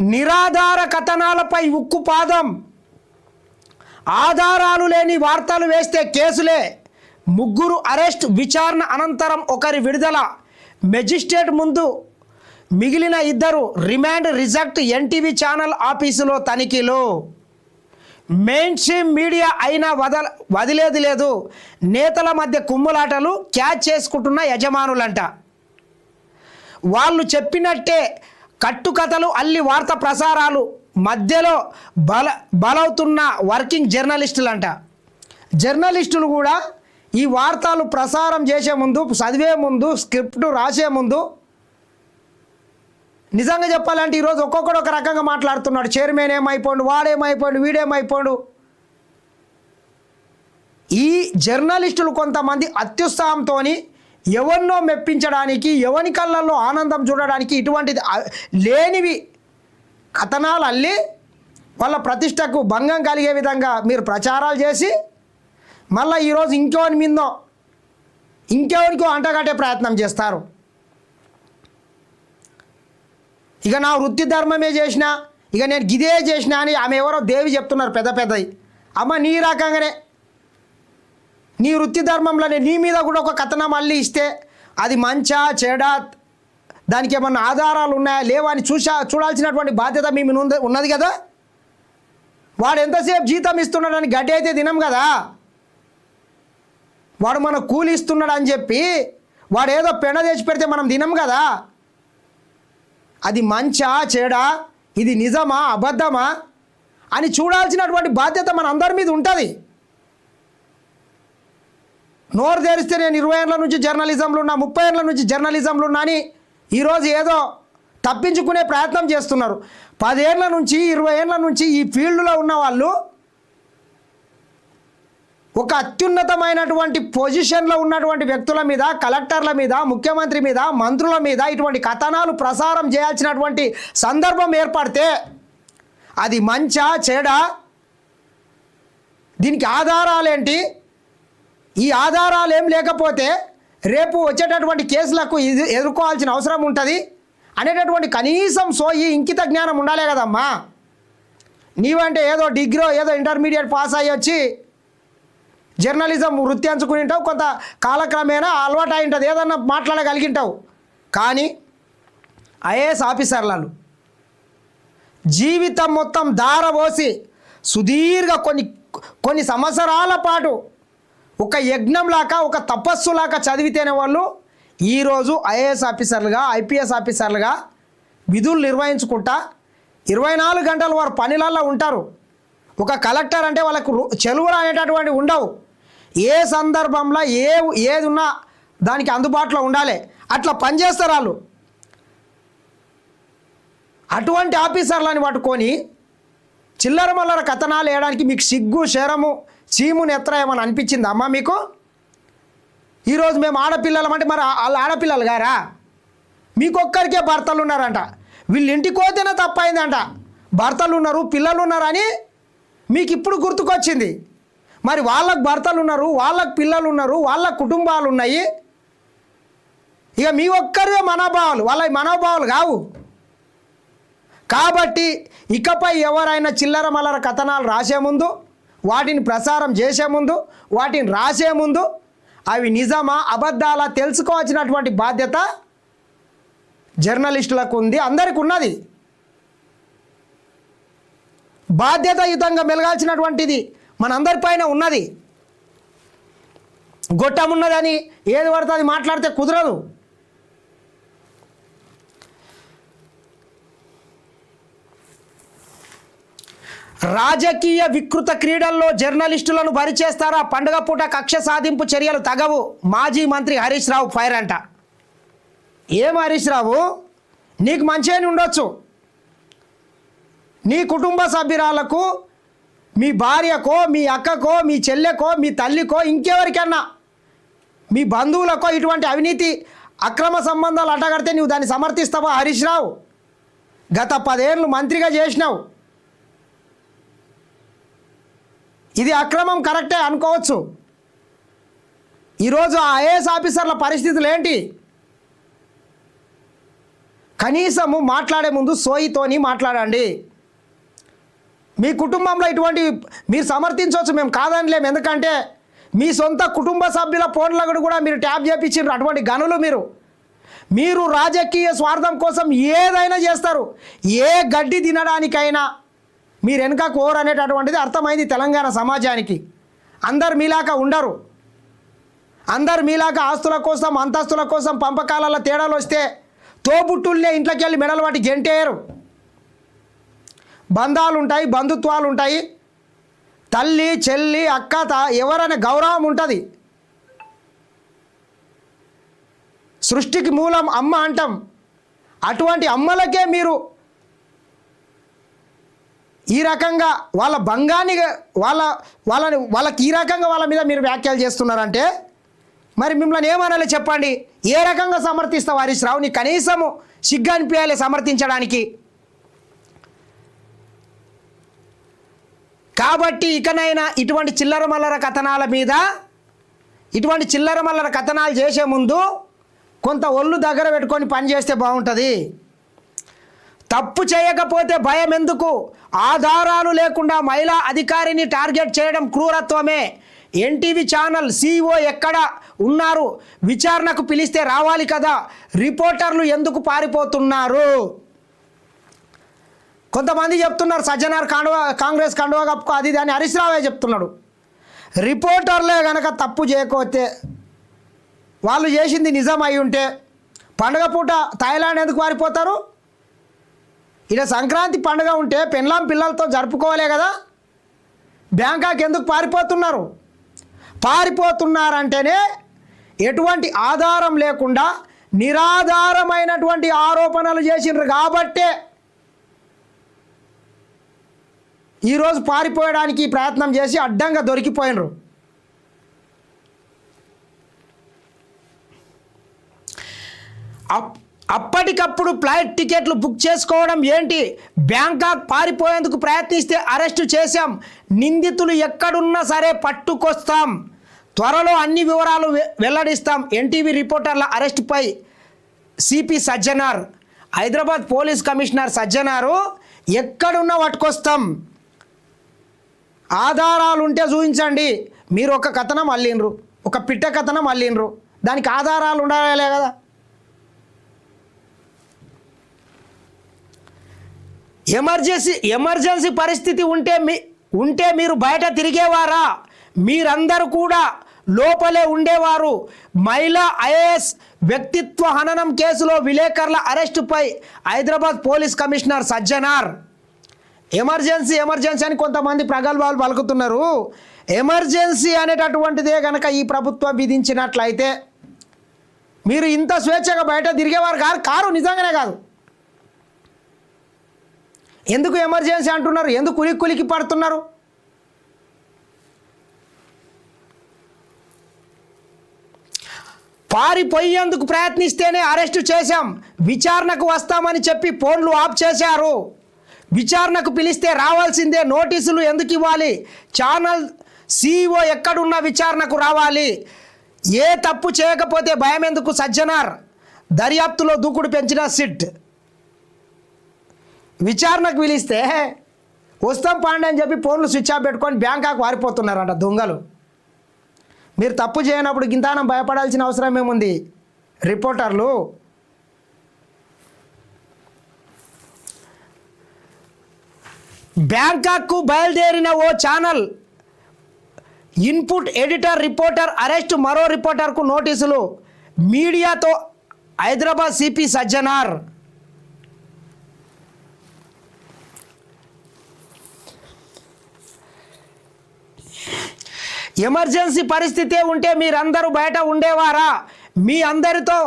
నిరాధార కథనాలపై ఉక్కుపాదం ఆధారాలు లేని వార్తలు వేస్తే కేసులే. ముగ్గురు అరెస్ట్ విచారణ అనంతరం ఒకరి విడుదల. మెజిస్ట్రేట్ ముందు మిగిలిన ఇద్దరు రిమాండ్ రిజెక్ట్ ఎన్టీవీ ఛానల్ ఆఫీసులో తనిఖీలు. మెయిన్ స్ట్రీమ్ మీడియా అయినా వదల వదిలేది లేదు. నేతల మధ్య కుమ్ములాటలు క్యాచ్ చేసుకుంటున్న యజమానులంట. వాళ్ళు చెప్పినట్టే కట్టుకథలు అల్లి వార్త ప్రసారాలు మధ్యలో బల బలవుతున్న వర్కింగ్ జర్నలిస్టులు అంట జర్నలిస్టులు కూడా ఈ వార్తలు ప్రసారం చేసే ముందు చదివే ముందు స్క్రిప్ట్ రాసే ముందు నిజంగా చెప్పాలంటే ఈరోజు ఒక్కొక్కడు ఒక రకంగా మాట్లాడుతున్నాడు. చైర్మన్ ఏమైపోండు వాడేమైపోండు వీడేమైపోండు ఈ జర్నలిస్టులు కొంతమంది అత్యుత్సాహంతో ఎవరినో మెప్పించడానికి ఎవరి కళ్ళల్లో ఆనందం చూడడానికి ఇటువంటిది లేనివి కథనాలు అల్లి వాళ్ళ ప్రతిష్టకు భంగం కలిగే విధంగా మీరు ప్రచారాలు చేసి మళ్ళీ ఈరోజు ఇంకెవరి మీదో ఇంకెవరికో అంటగట్టే ప్రయత్నం చేస్తారు. ఇక నా వృత్తి ధర్మమే చేసిన ఇక నేను గిదే చేసిన అని ఆమె ఎవరో దేవి చెప్తున్నారు పెద్ద పెద్దది అమ్మ నీ రకంగానే నీ వృత్తి ధర్మంలోనే నీ మీద కూడా ఒక కథనం మళ్ళీ ఇస్తే అది మంచా చెడా దానికి ఏమన్నా ఆధారాలు ఉన్నాయా లేవా అని చూసా చూడాల్సినటువంటి బాధ్యత మీ ఉంది- ఉన్నది కదా? వాడు ఎంతసేపు జీతం ఇస్తున్నాడని గడ్డి అయితే తినం కదా? వాడు మన కూలి ఇస్తున్నాడు అని చెప్పి వాడు ఏదో పెన తెచ్చి పెడితే మనం తినం కదా? అది మంచా చెడా ఇది నిజమా అబద్ధమా అని చూడాల్సినటువంటి బాధ్యత మన అందరి మీద ఉంటుంది. నోరు తెరిస్తే నేను ఇరవై ఏళ్ళ నుంచి జర్నలిజంలో ఉన్నా ముప్పై ఏళ్ళ నుంచి జర్నలిజంలో ఉన్నా అని ఈరోజు ఏదో తప్పించుకునే ప్రయత్నం చేస్తున్నారు. పదేళ్ళ నుంచి ఇరవై ఏళ్ళ నుంచి ఈ ఫీల్డ్లో ఉన్న వాళ్ళు ఒక అత్యున్నతమైనటువంటి పొజిషన్లో ఉన్నటువంటి వ్యక్తుల మీద కలెక్టర్ల మీద ముఖ్యమంత్రి మీద మంత్రుల మీద ఇటువంటి కథనాలు ప్రసారం చేయాల్సినటువంటి సందర్భం ఏర్పడితే అది మంచా చెడా? దీనికి ఆధారాలేంటి? ఈ ఆధారాలు ఏం లేకపోతే రేపు వచ్చేటటువంటి కేసులకు ఇది ఎదుర్కోవాల్సిన అవసరం ఉంటుంది. అనేటటువంటి కనీసం సోయి ఇంకిత జ్ఞానం ఉండాలే కదమ్మా. నీవంటే ఏదో డిగ్రీ ఏదో ఇంటర్మీడియట్ పాస్ అయ్యి వచ్చి జర్నలిజం వృత్తి అంచుకుని ఉంటావు కొంత కాలక్రమేణా అలవాటు అయి ఉంటుంది ఏదన్నా మాట్లాడగలిగింటావు. కానీ ఐఏఎస్ ఆఫీసర్లను జీవితం మొత్తం దారబోసి సుదీర్ఘ కొన్ని కొన్ని సంవత్సరాల పాటు ఒక యజ్ఞంలాగా ఒక తపస్సులాగా చదివితేనే వాళ్ళు ఈరోజు ఐఏఎస్ ఆఫీసర్లుగా ఐపీఎస్ ఆఫీసర్లుగా విధులు నిర్వహించుకుంటా ఇరవై నాలుగు గంటలు వారు పనిలల్లో ఉంటారు. ఒక కలెక్టర్ అంటే వాళ్ళకు చెలువులు అనేటటువంటి ఉండవు. ఏ సందర్భంలో ఏ ఏది ఉన్నా దానికి అందుబాటులో ఉండాలి. అట్లా పనిచేస్తారు వాళ్ళు. అటువంటి ఆఫీసర్లని పట్టుకొని చిల్లర మల్లర కథనాలు వేయడానికి మీకు సిగ్గు శరము చీము నెత్ర ఏమని అనిపించింది అమ్మ మీకు? ఈరోజు మేము ఆడపిల్లలం అంటే మరి వాళ్ళు ఆడపిల్లలు గారా? మీకొక్కరికే భర్తలు ఉన్నారంట. వీళ్ళు ఇంటికి పోతేనే తప్పైందంట. భర్తలు ఉన్నారు పిల్లలు ఉన్నారని మీకు ఇప్పుడు గుర్తుకొచ్చింది. మరి వాళ్ళకు భర్తలు ఉన్నారు వాళ్ళకు పిల్లలు ఉన్నారు వాళ్ళ కుటుంబాలు ఉన్నాయి. ఇక మీ ఒక్కరివే మనోభావాలు వాళ్ళ మనోభావాలు కావు. కాబట్టి ఇకపై ఎవరైనా చిల్లర మల్లర కథనాలు రాసే ముందు వాటిని ప్రసారం చేసే ముందు వాటిని రాసే ముందు అవి నిజమా అబద్ధాలా తెలుసుకోవాల్సినటువంటి బాధ్యత జర్నలిస్టులకు ఉంది అందరికి ఉన్నది. బాధ్యతాయుతంగా మెలగాల్సినటువంటిది మనందరిపైన ఉన్నది. గొట్టం ఉన్నదని ఏది పడితే అది మాట్లాడితే కుదరదు. రాజకీయ వికృత క్రీడల్లో జర్నలిస్టులను బరిచేస్తారా? పండుగ పూట కక్ష సాధింపు చర్యలు తగవు. మాజీ మంత్రి హరీష్ రావు ఫైర్ అంట. ఏం హరీష్ రావు? నీకు మంచిగానే ఉండొచ్చు. నీ కుటుంబ సభ్యురాలకు మీ భార్యకో మీ అక్కకో మీ చెల్లెకో మీ తల్లికో ఇంకెవరికన్నా మీ బంధువులకో ఇటువంటి అవినీతి అక్రమ సంబంధాలు అడ్డగడితే నువ్వు దాన్ని సమర్థిస్తావా హరీష్ రావు? గత పదేళ్ళు మంత్రిగా చేసినావు. ఇది అక్రమం కరెక్టే అనుకోవచ్చు. ఈరోజు ఆ ఐఏఎస్ ఆఫీసర్ల పరిస్థితులు ఏంటి? కనీసము మాట్లాడే ముందు సోయితోని మాట్లాడండి. మీ కుటుంబంలో ఇటువంటి మీరు సమర్థించవచ్చు మేము కాదనిలేము ఎందుకంటే మీ సొంత కుటుంబ సభ్యుల ఫోన్లకు కూడా మీరు ట్యాప్ చేపించారు అటువంటి గనులు మీరు. మీరు రాజకీయ స్వార్థం కోసం ఏదైనా చేస్తారు. ఏ గడ్డి తినడానికైనా మీరు వెనుక కోరు అనేటటువంటిది అర్థమైంది తెలంగాణ సమాజానికి. అందరు మీలాగా ఉండరు. అందరు మీలాగా ఆస్తుల కోసం అంతస్తుల కోసం పంపకాలలో తేడాలు వస్తే తోబుట్టుల్నే ఇంట్లోకి వెళ్ళి మెడలు వాటి గెంటేయరు. బంధాలు ఉంటాయి బంధుత్వాలు ఉంటాయి తల్లి చెల్లి అక్క తా ఎవరనే గౌరవం ఉంటుంది. సృష్టికి మూలం అమ్మ అంటాం. అటువంటి అమ్మలకే మీరు ఈ రకంగా వాళ్ళ భంగాన్ని వాళ్ళ వాళ్ళని వాళ్ళకి ఈ రకంగా వాళ్ళ మీద మీరు వ్యాఖ్యలు చేస్తున్నారంటే మరి మిమ్మల్ని ఏమనాలి చెప్పండి? ఏ రకంగా సమర్థిస్తావు హరీష్ రావుని కనీసము సిగ్గు అనిపించాలి సమర్థించడానికి. కాబట్టి ఇకనైనా ఇటువంటి చిల్లర మల్లర కథనాల మీద ఇటువంటి చిల్లర మల్లర కథనాలు చేసే ముందు కొంత ఒళ్ళు దగ్గర పెట్టుకొని పని చేస్తే బాగుంటుంది. తప్పు చేయకపోతే భయం ఎందుకు? ఆధారాలు లేకుండా మహిళా అధికారిని టార్గెట్ చేయడం క్రూరత్వమే. ఎన్టీవీ ఛానల్ సీఈఓ ఎక్కడ ఉన్నారు? విచారణకు పిలిస్తే రావాలి కదా? రిపోర్టర్లు ఎందుకు పారిపోతున్నారు? కొంతమంది చెప్తున్నారు సజ్జనార్ కాండవా కాంగ్రెస్ కండువా కప్పుకో అది ఇది అని హరీష్ రావే చెప్తున్నాడు. రిపోర్టర్లే గనక తప్పు చేయకపోతే వాళ్ళు చేసింది నిజం అయి ఉంటే పండగ పూట థాయిలాండ్ ఎందుకు పారిపోతారు? ఇలా సంక్రాంతి పండుగ ఉంటే పెన్లాం పిల్లలతో జరుపుకోవాలే కదా. బ్యాంకాక్ ఎందుకు పారిపోతున్నారు? పారిపోతున్నారంటేనే ఎటువంటి ఆధారం లేకుండా నిరాధారమైనటువంటి ఆరోపణలు చేసిండ్రు కాబట్టే ఈరోజు పారిపోయడానికి ప్రయత్నం చేసి అడ్డంగా దొరికిపోయినరు. అప్పటికప్పుడు ఫ్లైట్ టికెట్లు బుక్ చేసుకోవడం ఏంటి? బ్యాంకాక్ పారిపోయేందుకు ప్రయత్నిస్తే అరెస్టు చేశాం. నిందితులు ఎక్కడున్నా సరే పట్టుకొస్తాం. త్వరలో అన్ని వివరాలు వె- వెల్లడిస్తాం. ఎన్టీవీ రిపోర్టర్ల అరెస్టుపై CP Sajjanar Hyderabad police commissioner Sajjanar ఎక్కడున్నా పట్టుకొస్తాం. ఆధారాలు ఉంటే చూపించండి మీరు ఒక కథనం అల్లిండ్రు. ఒక పిట్ట కథనం అల్లిండ్రు. దానికి ఆధారాలు ఉండాలే కదా. ఎమర్జెన్సీ ఎమర్జెన్సీ పరిస్థితి ఉంటే మీ ఉంటే మీరు బయట తిరిగేవారా? మీరందరూ కూడా లోపలే ఉండేవారు. మహిళా ఐఏఎస్ వ్యక్తిత్వ హననం కేసులో విలేకరుల అరెస్టుపై Hyderabad police commissioner Sajjanar. Emergency emergency అని కొంతమంది ప్రగల్భాలు పలుకుతున్నారు. ఎమర్జెన్సీ అనేటటువంటిదే కనుక ఈ ప్రభుత్వం విధించినట్లయితే మీరు ఇంత స్వేచ్ఛగా బయట తిరిగేవారు కారు కారు నిజంగానే కాదు. ఎందుకు ఎమర్జెన్సీ అంటున్నారు? ఎందుకు కులికి కులికి పడుతున్నారు? పారిపోయేందుకు ప్రయత్నిస్తేనే అరెస్టు చేశాం. విచారణకు వస్తామని చెప్పి ఫోన్లు ఆఫ్ చేశారు. విచారణకు పిలిస్తే రావాల్సిందే నోటీసులు ఎందుకు ఇవ్వాలి? ఛానల్ సీఈఓ ఎక్కడున్న విచారణకు రావాలి. ఏ తప్పు చేయకపోతే భయం ఎందుకు సజ్జనార్? దర్యాప్తులో దూకుడు పెంచిన సిట్. విచారణకు పిలిస్తే వస్తాం పాండే అని చెప్పి ఫోన్లు స్విచ్ ఆఫ్ పెట్టుకొని బ్యాంకాక్ వారిపోతున్నారంట దొంగలు. మీరు తప్పు చేయనప్పుడు గింతానం భయపడాల్సిన అవసరం ఏముంది? రిపోర్టర్లు. బ్యాంకాక్కు బయలుదేరిన ఓ channel input editor reporter arrest మరో రిపోర్టర్కు నోటీసులు. మీడియాతో హైదరాబాద్ సిపి సజ్జనార్. ఎమర్జెన్సీ పరిస్థితే ఉంటే మీరందరూ బయట ఉండేవారా? మీ అందరితో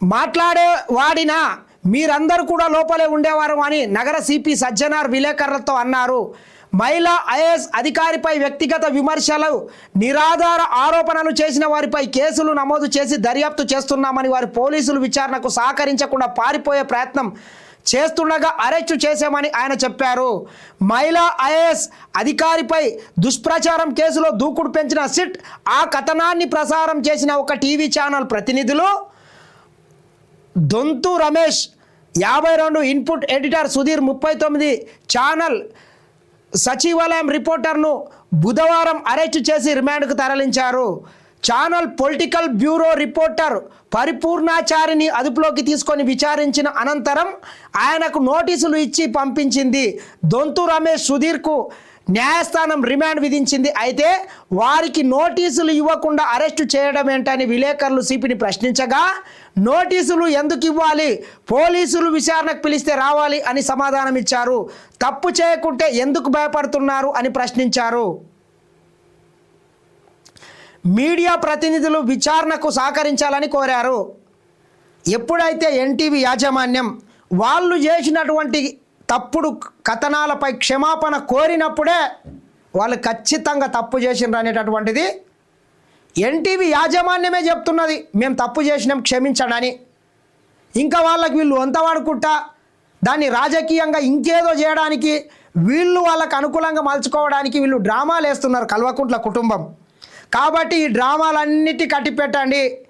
మాట్లాడే వాడినా మీరందరూ కూడా లోపలే ఉండేవారు అని నగర సిపి సజ్జనార్ విలేకరులతో అన్నారు. మహిళా ఐఏఎస్ అధికారిపై వ్యక్తిగత విమర్శలు నిరాధార ఆరోపణలు చేసిన వారిపై కేసులు నమోదు చేసి దర్యాప్తు చేస్తున్నామని వారి పోలీసులు విచారణకు సహకరించకుండా పారిపోయే ప్రయత్నం చేస్తుండగా అరెస్టు చేశామని ఆయన చెప్పారు. మహిళా ఐఏఎస్ అధికారిపై దుష్ప్రచారం కేసులో దూకుడు పెంచిన సిట్ ఆ కథనాన్ని ప్రసారం చేసిన ఒక టీవీ ఛానల్ ప్రతినిధులు దొంతు రమేష్ యాభై రెండు ఇన్పుట్ ఎడిటర్ సుధీర్ ముప్పై తొమ్మిది ఛానల్ సచివాలయం రిపోర్టర్ను బుధవారం అరెస్టు చేసి రిమాండ్కు తరలించారు. ఛానల్ పొలిటికల్ బ్యూరో రిపోర్టర్ పరిపూర్ణాచారిని అదుపులోకి తీసుకొని విచారించిన అనంతరం ఆయనకు నోటీసులు ఇచ్చి పంపించింది దొంతు రమేష్ సుధీర్కు న్యాయస్థానం రిమాండ్ విధించింది. అయితే వారికి నోటీసులు ఇవ్వకుండా అరెస్టు చేయడం ఏంటని విలేకరులు సిపిని ప్రశ్నించగా నోటీసులు ఎందుకు ఇవ్వాలి? పోలీసులు విచారణకు పిలిస్తే రావాలి అని సమాధానం ఇచ్చారు తప్పు చేయకుంటే ఎందుకు భయపడుతున్నారు అని ప్రశ్నించారు. మీడియా ప్రతినిధులు విచారణకు సహకరించాలని కోరారు. ఎప్పుడైతే ఎన్టీవీ యాజమాన్యం వాళ్ళు చేసినటువంటి తప్పుడు కథనాలపై క్షమాపణ కోరినప్పుడే వాళ్ళు ఖచ్చితంగా తప్పు చేసిండ్రు అనేటటువంటిది ఎన్టీవీ యాజమాన్యమే చెప్తున్నది. మేము తప్పు చేసినాం క్షమించడని. ఇంకా వాళ్ళకి వీళ్ళు వంత వాడుకుంటా దాన్ని రాజకీయంగా ఇంకేదో చేయడానికి వీళ్ళు వాళ్ళకు అనుకూలంగా మలుచుకోవడానికి వీళ్ళు డ్రామాలు వేస్తున్నారు కల్వకుంట్ల కుటుంబం. కాబట్టి ఈ డ్రామాలన్నిటి కట్టిపెట్టండి.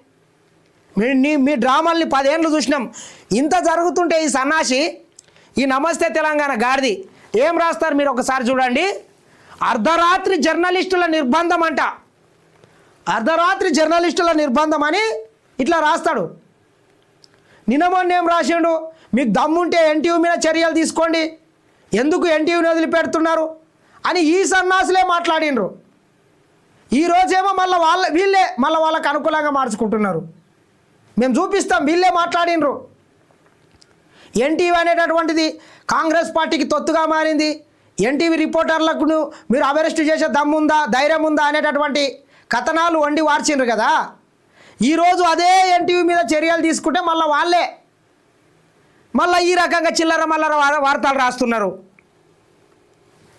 మీ మీ డ్రామాల్ని పదేళ్ళు చూసినాం. ఇంత జరుగుతుంటే ఈ సన్నాసి ఈ నమస్తే తెలంగాణ గాడిది ఏం రాస్తారు మీరు ఒకసారి చూడండి. అర్ధరాత్రి జర్నలిస్టుల నిర్బంధం అంట. అర్ధరాత్రి జర్నలిస్టుల నిర్బంధం అని ఇట్లా రాస్తాడు. నిన్న మొన్న ఏం రాసిండు? మీకు దమ్ముంటే ఎన్టీయూ మీద చర్యలు తీసుకోండి. ఎందుకు ఎన్టీయూని వదిలిపెడుతున్నారు? అని ఈ సన్నాసులే మాట్లాడినరు ఈ రోజేమో మళ్ళీ వాళ్ళ వీళ్ళే మళ్ళీ వాళ్ళకి అనుకూలంగా మార్చుకుంటున్నారు. మేము చూపిస్తాం వీళ్ళే మాట్లాడినరు. ఎన్టీవీ అనేటటువంటిది కాంగ్రెస్ పార్టీకి తొత్తుగా మారింది. ఎన్టీవీ రిపోర్టర్లకు మీరు అరెస్ట్ చేసే దమ్ముందా ధైర్యం ఉందా అనేటటువంటి కథనాలు వండి వార్చిండ్రు కదా. ఈరోజు అదే ఎన్టీవీ మీద చర్యలు తీసుకుంటే మళ్ళీ వాళ్ళే మళ్ళీ ఈ రకంగా చిల్లర మల్లర వార్తలు రాస్తున్నారు.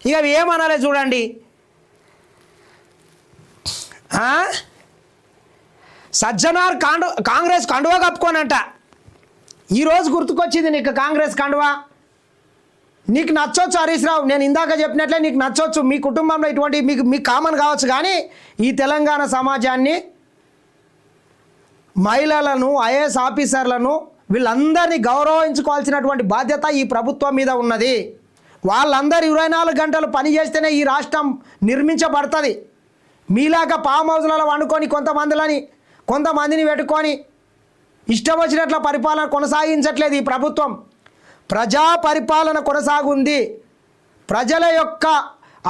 ఇక ఏమనాలి చూడండి. సజ్జనార్ కాండు కాంగ్రెస్ కండువా కప్పుకోనంట. ఈరోజు గుర్తుకొచ్చింది నీకు కాంగ్రెస్ కండువా? నీకు నచ్చొచ్చు హరీష్ రావు. నేను ఇందాక చెప్పినట్లే నీకు నచ్చొచ్చు. మీ కుటుంబంలో ఇటువంటి మీకు మీకు కామన్ కావచ్చు కానీ ఈ తెలంగాణ సమాజాన్ని మహిళలను ఐఏఎస్ ఆఫీసర్లను వీళ్ళందరినీ గౌరవించుకోవాల్సినటువంటి బాధ్యత ఈ ప్రభుత్వం మీద ఉన్నది. వాళ్ళందరూ ఇరవై నాలుగు గంటలు పని చేస్తేనే ఈ రాష్ట్రం నిర్మించబడుతుంది. మీలాగా పామ్ హౌస్లలో వండుకొని కొంతమందిలని కొంతమందిని పెట్టుకొని ఇష్టం వచ్చినట్ల పరిపాలన కొనసాగించట్లేదు ఈ ప్రభుత్వం. ప్రజా పరిపాలన కొనసాగుంది. ప్రజల యొక్క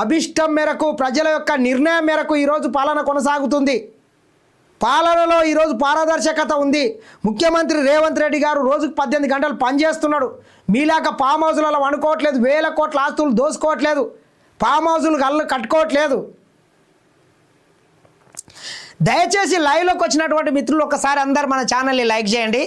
అభిష్టం మేరకు ప్రజల యొక్క నిర్ణయం మేరకు ఈరోజు పాలన కొనసాగుతుంది. పాలనలో ఈరోజు పారదర్శకత ఉంది. ముఖ్యమంత్రి రేవంత్ రెడ్డి గారు రోజుకు పద్దెనిమిది గంటలు పనిచేస్తున్నాడు. మీలాక ఫామ్ హౌజులలో వండుకోవట్లేదు వేల కోట్ల ఆస్తులు దోసుకోవట్లేదు. ఫామ్ హౌజులు కళ్ళు కట్టుకోవట్లేదు. దయచేసి లైవ్లోకి వచ్చినటువంటి మిత్రులు ఒకసారి అందరు మన ఛానల్ని లైక్ చేయండి.